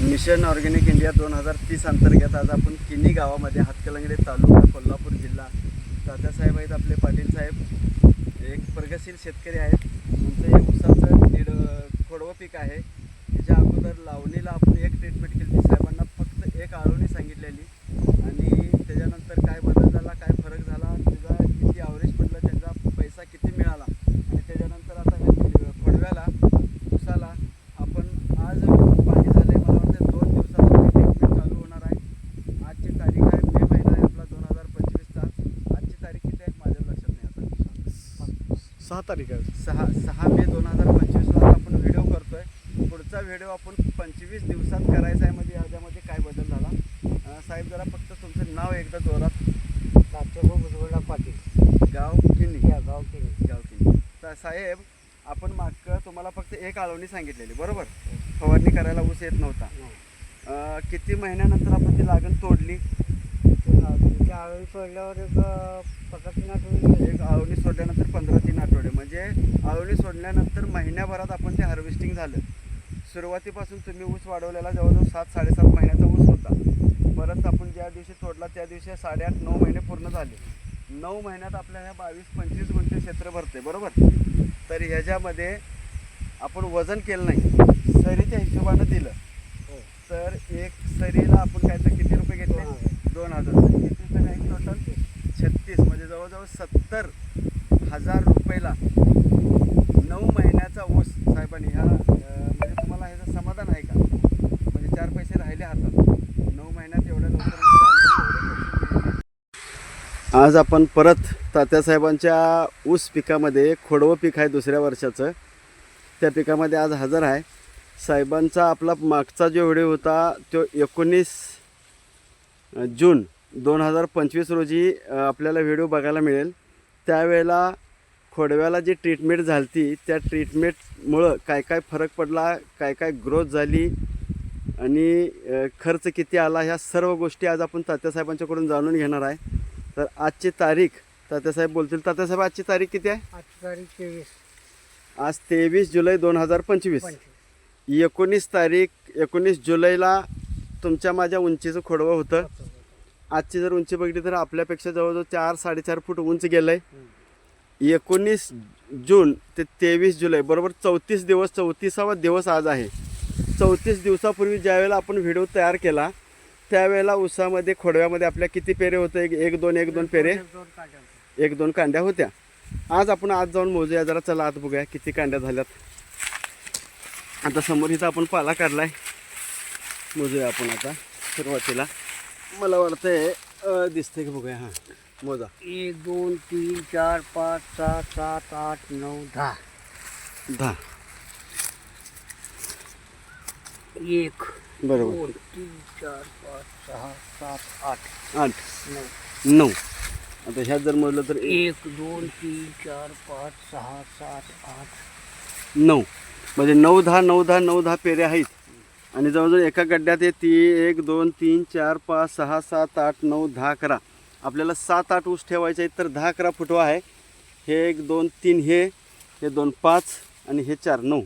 Mission organic India दोन हजार तीस अंतर्गत आज आपण किनी गावामध्ये हातकलंगडे तालुका कोल्हापूर जिल्हा तात्यासाहेब आहेत आपले पाटील साहेब. एक प्रगतशील शेतकरी आहेत. तुमचं हे उसाचं दीड खोडवं पीक आहे. त्याच्या अगोदर लावणीला आपण एक ट्रीटमेंट केली. साहेबांना फक्त एक आळवणी सांगितलेली. आणि त्याच्यानंतर काय बदल झाला काय फरक झाला त्याचा किती ॲव्हरेज पडलं त्याचा पैसा किती मिळाला आणि त्याच्यानंतर आता ह्या खोडव्याला ऊसाला आपण आज पाणी झाले मला वाटतं दोन दिवसात आपली ट्रीटमेंट चालू होणार आहे आजची तारीख आहे मे महिना आहे आपला दोन हजार पंचवीसचा आजची तारीख किती आहे माझ्या लक्षात नाही आता सहा तारीख आहे. सहा सहा मे दोन हजार पंचवीसला आपण व्हिडिओ करतोय. पुढचा व्हिडिओ आपण पंचवीस दिवसात करायचा आहे. म्हणजे याच्यामध्ये काय बदल झाला? साहेब जरा फक्त तुमचं नाव एकदा जोरात. तात्याभाऊ बुजवडा पाटील. गाव या गाव केली गाव किन्नी तर साहेब आपण मागं तुम्हाला फक्त एक आळवणी सांगितलेली बरोबर? फवारणी करायला ऊस येत नव्हता. अं, किती महिन्यानंतर आपण ती लागण तोडली? तुमच्या आळवी सोडल्यावर एक पकडून आठवणी एक आळवणी सोडल्यानंतर पंधरा तीन आठवडे. म्हणजे आळवणी सोडल्यानंतर महिन्याभरात आपण ते हार्वेस्टिंग झालं. सुरुवातीपासून तुम्ही ऊस वाढवलेला जवळजवळ सात साडेसात महिन्याचा ऊस होता. परत आपण ज्या दिवशी तोडला त्या दिवशी साडेआठ नऊ महिने पूर्ण झाले. नऊ महिन्यात आपल्या ह्या बावीस पंचवीस गुंठे क्षेत्र भरते बरोबर? तर ह्याच्यामध्ये आपण वजन केलं नाही. सरीच्या हिशोबानं दिलं. तर एक सरीला आपण काय तर किती रुपये घेतले? दोन हजार. किती रुपये नाही टोटल छत्तीस. म्हणजे जवळजवळ सत्तर हजार रुपयाला नऊ महिन्याचा ऊस. साहेबांनी ह्या म्हणजे तुम्हाला ह्याचं समाधान आहे का? म्हणजे चार पैसे राहिले हातात. नऊ महिन्यात एवढ्या लवकर. आज आपण परत तात्यासाहेबांच्या ऊस पिकामध्ये खोडवं पीक आहे दुसऱ्या वर्षाचं. त्या पिकामध्ये आज हजर आहे. साहेबांचा आपला मागचा जो व्हिडिओ होता तो एकोणीस जून दोन हजार पंचवीस रोजी आपल्याला व्हिडिओ बघायला मिळेल. त्यावेळेला खोडव्याला जी ट्रीटमेंट झाली त्या ट्रीटमेंटमुळं काय काय फरक पडला काय काय ग्रोथ झाली आणि खर्च किती आला ह्या सर्व गोष्टी आज आपण तात्यासाहेबांच्याकडून जाणून घेणार आहे. तर आजची तारीख तात्यासाहेब बोलतील. तात्यासाहेब आजची तारीख किती आहे? आजची तारीख तेवीस. आज तेवीस जुलै दोन हजार पंचवीस. एकोणीस तारीख एकोणीस जुलैला तुमच्या माझ्या उंचीचं खोडवं होतं. आजची जर उंची बघितली तर आपल्यापेक्षा जवळजवळ चार साडेचार फूट उंच गेलं आहे एकोणीस जून ते तेवीस जुलै बरोबर चौतीस दिवस चौतीसावा दिवस आज आहे. चौतीस दिवसापूर्वी ज्यावेळेला आपण व्हिडिओ तयार केला त्यावेळेला उसामध्ये खोडव्यामध्ये आपल्या किती पेरे होते? एक एक दोन एक दोन पेरे. एक दोन एक दोन कांड्या होत्या. आज आपण आज जाऊन मोजूया जरा चला आत बघूया किती कांड्या झाल्यात. आता समोर इथं आपण पाला काढलाय. मोजूया आपण आता सुरुवातीला. मला वाटतंय दिसतंय की बघूया हां. मोजा. एक दोन तीन चार पाच सहा सात आठ नऊ दहा. दहा. एक. बरोबर. दोन तीन चार पाच सहा सात आठ. आठ. नऊ. नऊ. आता ह्यात जर मोजलं तर एक दोन तीन चार पाच सहा सात आठ. नऊ. म्हणजे नऊ दहा नऊ दहा नऊ दहा पेरे आहेत. आणि जवळजवळ एका गड्ड्यात हे ती एक दोन तीन चार पाच सहा सात आठ नऊ दहा अकरा. आपल्याला सात आठ ऊस ठेवायचे आहेत तर दहा अकरा फुटवा आहे. हे एक दोन तीन हे हे दोन पाच आणि हे चार नऊ.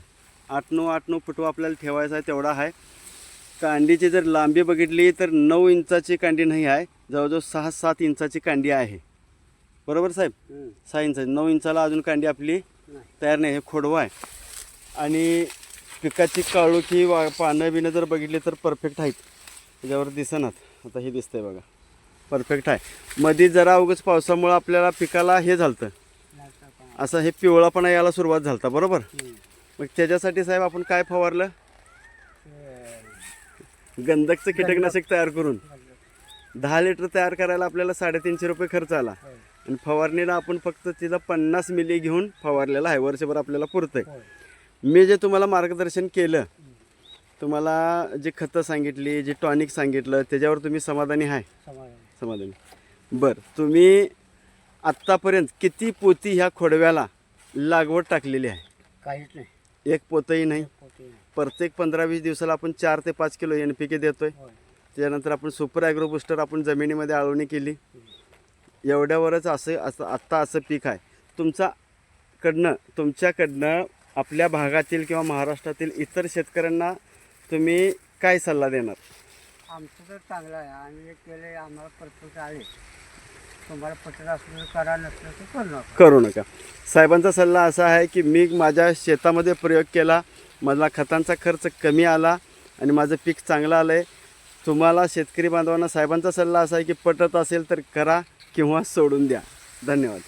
आठ नऊ आठ नऊ फुटवा आपल्याला ठेवायचा आहे तेवढा आहे. कांडीची जर लांबी बघितली तर नऊ इंचाची कांडी नाही आहे. जवळजवळ सहा सात इंचाची कांडी आहे. बरोबर साहेब. सहा इंच नऊ इंचाला अजून कांडी आपली. तयार नाही हे खोडवा आहे. आणि पिकाची काळोखी वा पानं बिनं जर बघितली तर परफेक्ट आहेत. त्याच्यावर दिसनात. आता हे दिसतंय बघा. परफेक्ट आहे. मध्ये जरा उगाच पावसामुळं आपल्याला पिकाला हे झालं नाही का पाणी. असं हे पिवळापणा यायला सुरुवात झालता बरोबर. मग त्याच्यासाठी साहेब आपण काय फवारलं? गंधकचं कीटकनाशक तयार करून. दहा लिटर तयार करायला आपल्याला साडेतीनशे रुपये खर्च आला. आणि फवारणीला आपण फक्त तिला पन्नास मिली घेऊन फवारलेला आहे. वर्षभर आपल्याला पुरतंय. होय. मी जे तुम्हाला मार्गदर्शन केलं तुम्हाला जी खतं सांगितली जी टॉनिक सांगितलं त्याच्यावर तुम्ही समाधानी आहे? समाधान. बरं तुम्ही आत्तापर्यंत किती पोती ह्या खोडव्याला लागवड टाकलेली आहे? काहीच नाही. एक पोतही नाही. प्रत्येक पंधरा वीस दिवसाला आपण चार ते पाच किलो एन पी के देतोय. त्याच्यानंतर आपण सुपर ॲग्रो बुस्टर आपण जमिनीमध्ये आळवणी केली. एवढ्यावरच असं असं आत्ता असं पीक आहे. तुमचा कडनं तुमच्याकडनं आपल्या भागातील किंवा महाराष्ट्रातील इतर शेतकऱ्यांना तुम्ही काय सल्ला देणार? आमचं तर चांगलं आहे. आम्ही केलं आम्हाला परफेक्ट आले. तुम्हाला पटत असलं करा नसलं तर करू नका. करू नका. साहेबांचा सल्ला असा आहे की मी माझ्या शेतामध्ये प्रयोग केला मला खतांचा खर्च कमी आला आणि माझं पीक चांगलं आलं आहे तुम्हाला शेतकरी बांधवांना साहेबांचा सल्ला असा आहे की पटत असेल तर करा. किंवा सोडून द्या. धन्यवाद.